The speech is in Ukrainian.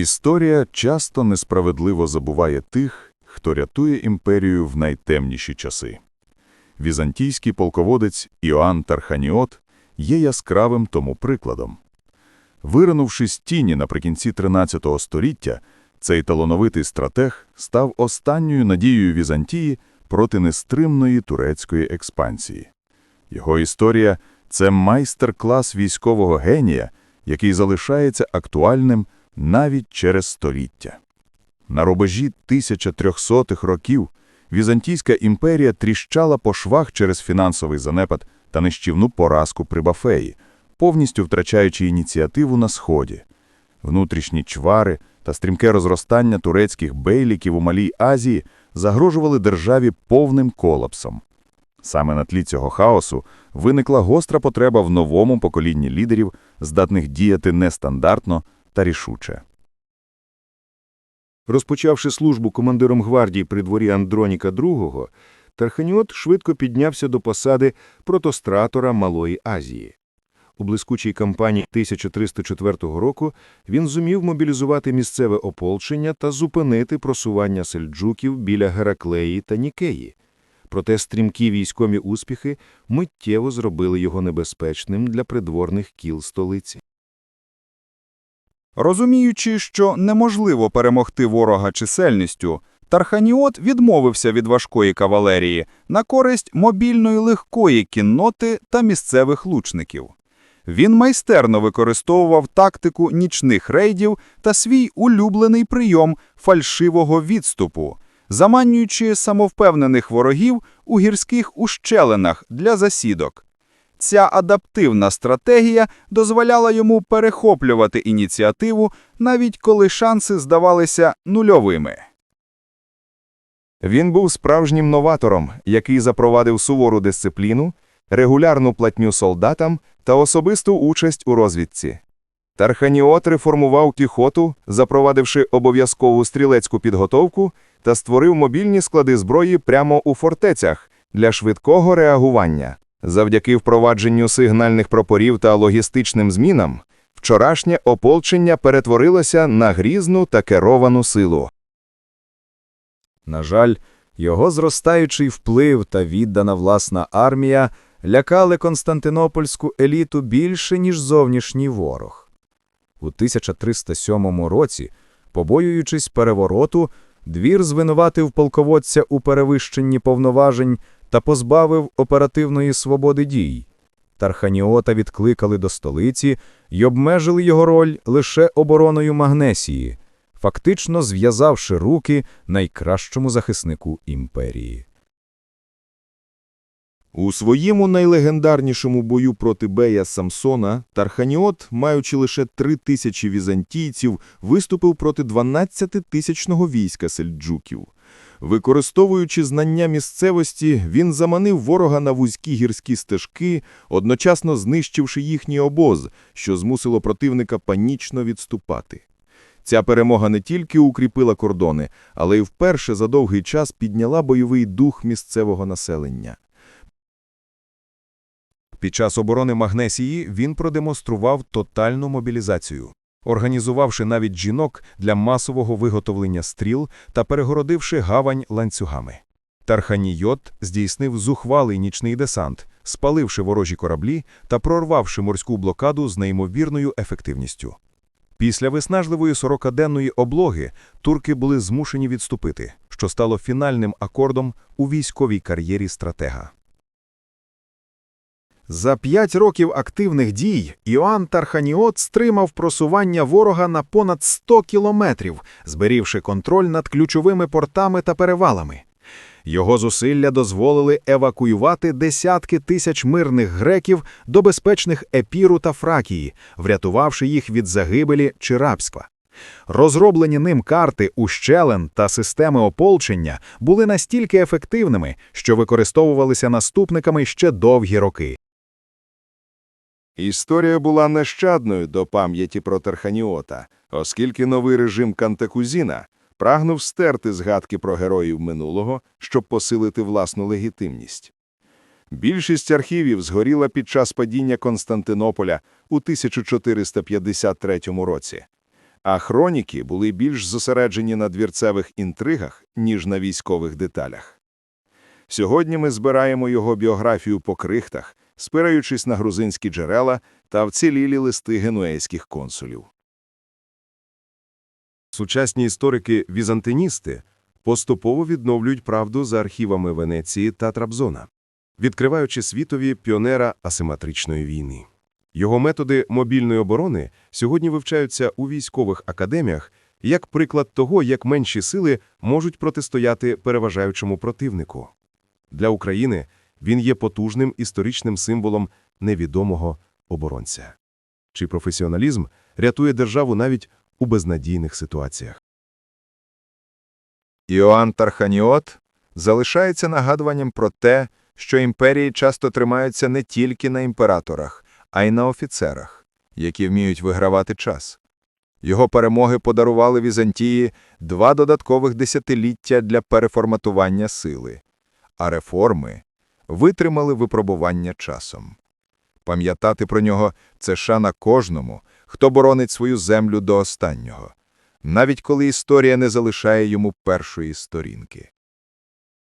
Історія часто несправедливо забуває тих, хто рятує імперію в найтемніші часи. Візантійський полководець Іоанн Тарханіот є яскравим тому прикладом. Виринувши з тіні наприкінці 13 століття, цей талановитий стратег став останньою надією Візантії проти нестримної турецької експансії. Його історія – це майстер-клас військового генія, який залишається актуальним навіть через століття. На рубежі 1300-х років Візантійська імперія тріщала по швах через фінансовий занепад та нищівну поразку при Бафеї, повністю втрачаючи ініціативу на Сході. Внутрішні чвари та стрімке розростання турецьких бейліків у Малій Азії загрожували державі повним колапсом. Саме на тлі цього хаосу виникла гостра потреба в новому поколінні лідерів, здатних діяти нестандартно та рішуче. Розпочавши службу командиром гвардії при дворі Андроніка II, Тарханіот швидко піднявся до посади протостратора Малої Азії. У блискучій кампанії 1304 року він зумів мобілізувати місцеве ополчення та зупинити просування сельджуків біля Гераклеї та Нікеї. Проте стрімкі військові успіхи миттєво зробили його небезпечним для придворних кіл столиці. Розуміючи, що неможливо перемогти ворога чисельністю, Тарханіот відмовився від важкої кавалерії на користь мобільної легкої кінноти та місцевих лучників. Він майстерно використовував тактику нічних рейдів та свій улюблений прийом фальшивого відступу, заманюючи самовпевнених ворогів у гірських ущелинах для засідок. Ця адаптивна стратегія дозволяла йому перехоплювати ініціативу, навіть коли шанси здавалися нульовими. Він був справжнім новатором, який запровадив сувору дисципліну, регулярну платню солдатам та особисту участь у розвідці. Тарханіот реформував піхоту, запровадивши обов'язкову стрілецьку підготовку та створив мобільні склади зброї прямо у фортецях для швидкого реагування. Завдяки впровадженню сигнальних прапорів та логістичним змінам, вчорашнє ополчення перетворилося на грізну та керовану силу. На жаль, його зростаючий вплив та віддана власна армія лякали константинопольську еліту більше, ніж зовнішній ворог. У 1307 році, побоюючись перевороту, двір звинуватив полководця у перевищенні повноважень та позбавив оперативної свободи дій. Тарханіота відкликали до столиці й обмежили його роль лише обороною Магнесії, фактично зв'язавши руки найкращому захиснику імперії. У своєму найлегендарнішому бою проти Бея Самсона Тарханіот, маючи лише три тисячі візантійців, виступив проти 12-тисячного війська сельджуків. Використовуючи знання місцевості, він заманив ворога на вузькі гірські стежки, одночасно знищивши їхній обоз, що змусило противника панічно відступати. Ця перемога не тільки укріпила кордони, але й вперше за довгий час підняла бойовий дух місцевого населення. Під час оборони Магнесії він продемонстрував тотальну мобілізацію, організувавши навіть жінок для масового виготовлення стріл та перегородивши гавань ланцюгами. Тарханійот здійснив зухвалий нічний десант, спаливши ворожі кораблі та прорвавши морську блокаду з неймовірною ефективністю. Після виснажливої сорокаденної облоги турки були змушені відступити, що стало фінальним акордом у військовій кар'єрі стратега. За п'ять років активних дій Іоанн Тарханіот стримав просування ворога на понад 100 кілометрів, зберігши контроль над ключовими портами та перевалами. Його зусилля дозволили евакуювати десятки тисяч мирних греків до безпечних Епіру та Фракії, врятувавши їх від загибелі чи рабства. Розроблені ним карти ущелин та системи ополчення були настільки ефективними, що використовувалися наступниками ще довгі роки. Історія була нещадною до пам'яті про Тарханіота, оскільки новий режим Кантакузіна прагнув стерти згадки про героїв минулого, щоб посилити власну легітимність. Більшість архівів згоріла під час падіння Константинополя у 1453 році. а хроніки були більш зосереджені на двірцевих інтригах, ніж на військових деталях. Сьогодні ми збираємо його біографію по крихтах, спираючись на грузинські джерела та вцілілі листи генуейських консулів. Сучасні історики-візантиністи поступово відновлюють правду за архівами Венеції та Трабзона, відкриваючи світові піонера асиметричної війни. Його методи мобільної оборони сьогодні вивчаються у військових академіях як приклад того, як менші сили можуть протистояти переважаючому противнику. Для України він є потужним історичним символом невідомого оборонця. Чий професіоналізм рятує державу навіть у безнадійних ситуаціях. Іоанн Тарханіот залишається нагадуванням про те, що імперії часто тримаються не тільки на імператорах, а й на офіцерах, які вміють вигравати час. Його перемоги подарували Візантії два додаткових десятиліття для переформатування сили, а реформи витримали випробування часом. Пам'ятати про нього – це шана кожному, хто боронить свою землю до останнього, навіть коли історія не залишає йому першої сторінки.